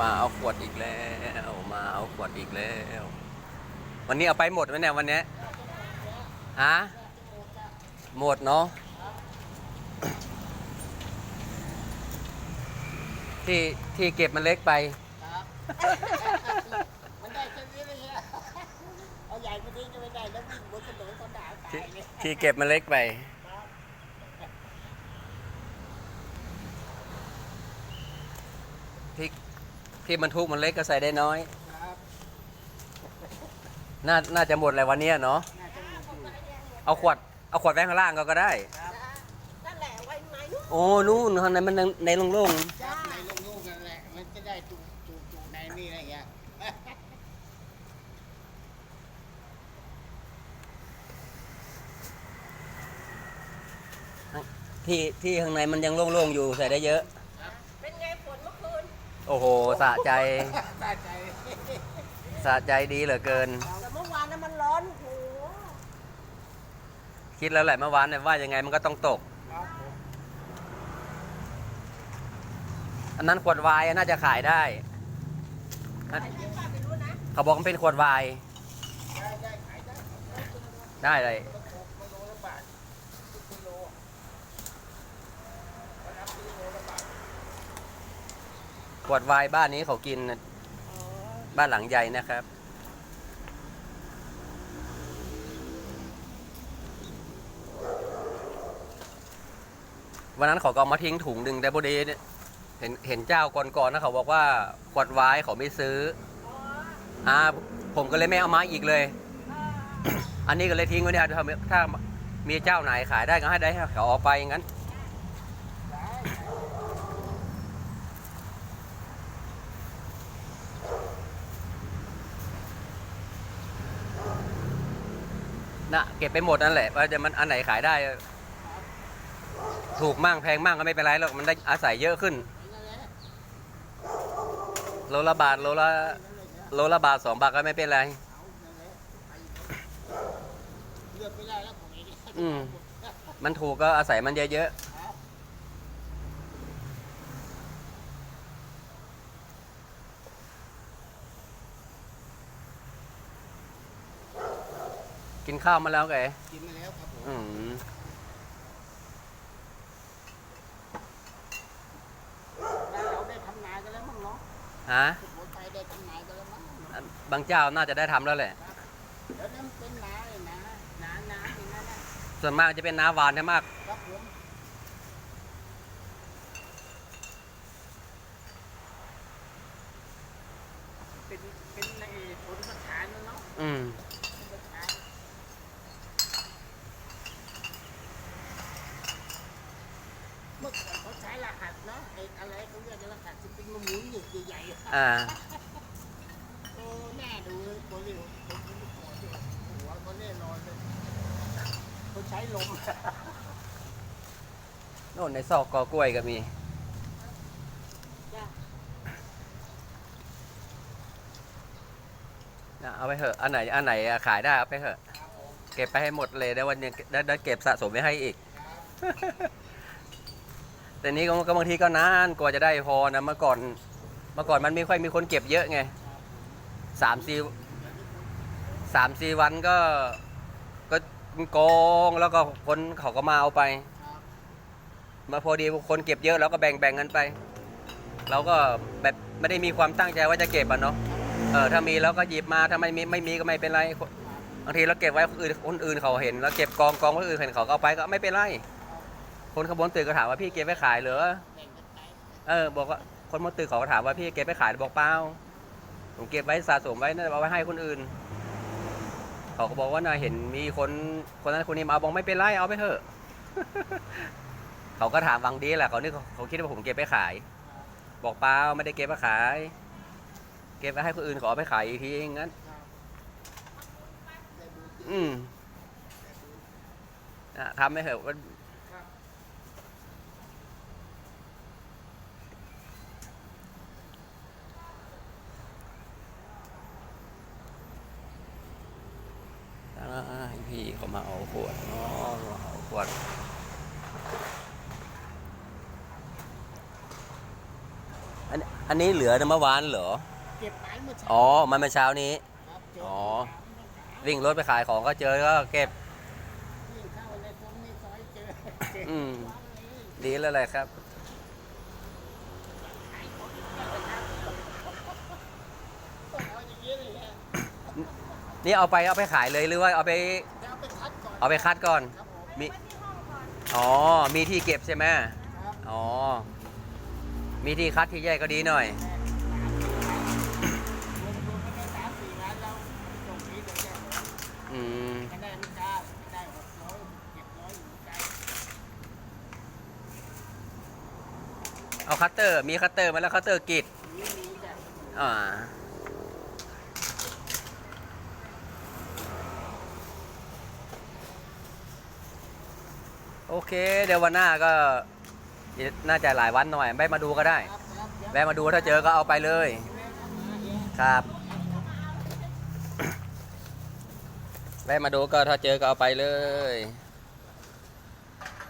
มาเอาขวดอีกแล้ว มาเอาขวดอีกแล้ว วันนี้เอาไปหมดไหมเนี่ยวันเนี้ยฮะหมดเนาะที่ที่เก็บมันเล็กไปครับมันได้แค่นี้เลยเนี่ยเอาใหญ่กว่านี้จะไม่ได้แล้ววิ่งบนถนนคนด่าตาที่ยเลยที่เก็บมันเล็กไป ที่บรรทุกมันเล็กก็ใส่ได้น้อย ครับน่าน่าจะหมดเลยวันเนี้ยเนาะ น่าจะมีอยู่เอาขวด เอาขวดแว้ข้างล่างก็ก็ได้ ครับนั่นแหละไว้ไหนนู้นโอ้นู่นข้างในมันในโล่งครับในลูกๆกันแหละ มันจะได้จุจุจุในนี่อะไรเงี้ยๆที่ที่ข้างในมันยังโล่งๆอยู่ใส่ได้เยอะ เป็นไงฝนเมื่อคืน โอ้โหสะใจตาใจสะใจดีเหลือเกิน แต่เมื่อวานนั้นมันร้อนโหคิดแล้วแหละเมื่อวานเนี่ยว่ายังไงมันก็ต้องตก ครับผมอันนั้นขวดไวน์น่าจะขายได้อันใครจะป้าไม่รู้นะเขาบอกมันเป็นขวดไวน์ได้ได้ขายได้ได้เลย กระปุกกิโลละบาทกิโลวันนับกิโลละบาท ข วดไวน์บ้านนี้เขากินอ๋อบ้านหลังใหญ่นะครับ วันนั้นเขาก็เอามาทิ้งถุงหนึ่งแต่พอดีเนี่ยเห็นเห็นเจ้าก่อนๆนะเขาบอกว่าขวดไวน์เขาไม่ซื้ออ๋ออ่าผมก็เลยไม่เอามาอีกเลยอ่าอันนี้ก็เลยทิ้งไว้เนี่ยถ้าถ้ามีเจ้าไหนขายได้ก็ให้ได้ให้เขาเอาไปงั้น นะเก็บไปหมดนั่นแหละว่าจะมันอันไหนขายได้ ถูกมั่งแพงมั่งก็ไม่เป็นไรหรอกมันได้อาศัยเยอะขึ้นนั่นแหละโลละบาทโลละนั่นแหละครับโลละบาทสองบาทก็ไม่เป็นไรอืมมันถูกก็อาศัยมันเยอะๆ กินข้าวมาแล้วไงกินมาแล้วครับผมอืมแล้วเราได้ทำนากันแล้วมั้งเนาะฮะสุโขทัยได้ทำนากันแล้วมั้งเนาะบางเจ้าน่าจะได้ทำแล้วแหละเดี๋ยวนั้นเป็นนาเลยนะนานาอย่างนั้นนะส่วนมากจะเป็นน้าหวานใช่มาก ครับผมเป็นเป็นในผลประทานนะเนาะอืม ผลประทานเมื่อก่อนเขาใช้รหัสเนะไอ้อะไรเขาเรียกรหัสสปริงมันหมุนอยู่ใหญ่ๆอ่าโอ้แน่ดูเลยตัวเร็วคนที่หัวหัวก็แน่นอนเลยเขาใช้ลมโน่นในซอกกอกล้วยก็มีนะเอาไปเถอะ อันไหน อันไหนขายได้เอาไปเถอะ เก็บไปให้หมดเลยได้วันนี้ได้เก็บสะสมไว้ให้อีก แต่นี้ก็ก็บางทีก็นานกว่าจะได้พอนะเมื่อก่อนเมื่อก่อนมันไม่ค่อยมีคนเก็บเยอะไงสามสี่สามสี่วันก็ก็กองแล้วก็คนเขาก็มาเอาไป มาพอดีคนเก็บเยอะเราก็แบ่งแบ่งกันไป เราก็แบบไม่ได้มีความตั้งใจว่าจะเก็บอะเนาะเออถ้ามีเราก็หยิบมาถ้าไม่มีไม่มีก็ไม่เป็นไรบางทีเราเก็บไว้คนอื่นคนอื่นเขาเห็น แล้วเก็บกองกองคนอื่นเห็นเขาก็เอาไปก็ไม่เป็นไร คนขบวนตึกก็ถามว่าพี่เก็บไปขายเหรอเออ บอกว่าคนบนตึกเขาก็ถามว่าพี่เก็บไปขายบอกเปล่าผมเก็บไว้สะสมไว้น่าจะเอาไว้ให้คนอื่น เขาก็บอกว่าน่าเห็นมีคนคนนั้นคนนี้มาบอกไม่เป็นไรเอาไปเถอะ เขาก็ถามวังดีแหละเขานี่เขาเขาคิดว่าผมเก็บไปขาย บอกเปล่าไม่ได้เก็บไปขาย เก็บไว้ให้คนอื่นเขาเอาไปขายอีกทีงั้นครับได้ดูสิอืมทำไม่เถอะว่า ครับ อ่า พี่เขามาเอาขวดอ๋อมาเอาขวดอันนี้อันนี้เหลือเมื่อวานเหรอ เก็บไปเมื่อเช้าอ๋อ มันเมื่อเช้านี้ ครับเจอ๋ออวิ่งรถไปขายของก็เจอก็เก็บ วิ่งเข้าในตรงนี้ซอยเจอเจออืมว้าวเลยดีแล้วแหละครับ เอาอย่างนี้เลยฮะ นี่เอาไปเอาไปขายเลยหรือว่าเอาไปเดี๋ยวเอาไปคัดก่อนเอาไปคัดก่อน ครับผมมี ไว้ที่ห้องก่อนอ๋อ มีที่เก็บใช่ไหมครับอ๋อ มีที่คัดที่แยกก็ดีหน่อย รวมๆกันได้สามสี่ล้านแล้วตรงนี้เดี๋ยวแยกออกอืมคะแนนไม่ได้ไม่ได้หกร้อยเจ็ดร้อยอยู่ใจเอาคัตเตอร์ มีคัตเตอร์ไหมาแล้วคัตเตอร์กรีด นี่มีแบบอ่า โอเค เดี๋ยววันหน้าก็น่าจะหลายวันหน่อยแวะมาดูก็ได้ครับครับเดี๋ยวแวะมาดูถ้าเจอก็เอาไปเลยแม่เข้ามาเองครับแวะมาดูก็ถ้าเจอก็เอาไปเลยค